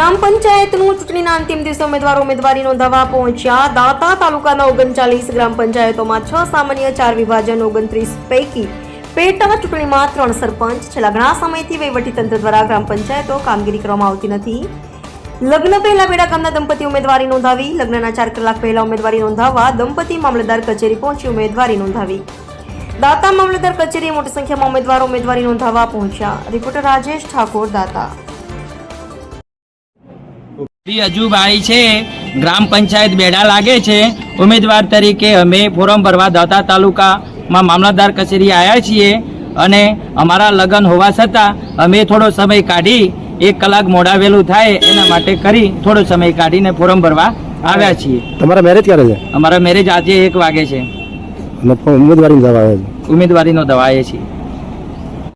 કાર્યક્રમના અંતિમ દિવસે ઉમેદવારો ઉમેદવારી નોંધાવવા પહોંચ્યા. દાતા તાલુકાના ઓગણચાલીસ, ગ્રામ પંચાયતોમાં છ સામાન્ય, ચાર વિભાજન, ઓગણત્રીસ પૈકી પેટા ચૂંટણીમાં ત્રણ સરપંચ. છેલ્લા ઘણા સમયથી વહીવટીતંત્ર દ્વારા ગ્રામ પંચાયતો કામગીરી કરવામાં આવતી નથી. લગ્ન પહેલા બેડા ગામના દંપતી ઉમેદવારી નોંધાવી. લગ્નના ચાર કલાક પહેલા ઉમેદવારી નોંધાવવા દંપતી મામલતદાર કચેરી પહોંચી ઉમેદવારી નોંધાવી. દાતા મામલતદાર કચેરીએ મોટી સંખ્યામાં ઉમેદવારો ઉમેદવારી નોંધાવવા પહોંચ્યા. રિપોર્ટર રાજેશ ઠાકોર, દાતા. શ્રી અજુભાઈ છે ગ્રામ પંચાયત બેડા લાગે છે. ઉમેદવાર તરીકે અમે ફોરમ ભરવા દાતા તાલુકામાં મામલતદાર કચેરી આવ્યા છીએ અને અમારા લગ્ન હોવા છતાં અમે થોડો સમય કાઢી એક કલાક મોડાવેલું થાય એના માટે કરી થોડો સમય કાઢીને ફોરમ ભરવા આવ્યા છીએ. તમારા મેરેજ ક્યારે છે? અમારા મેરેજ આજે એક વાગે છે. ઉમેદવારી ઉમેદવારીનો દવાએ છીએ.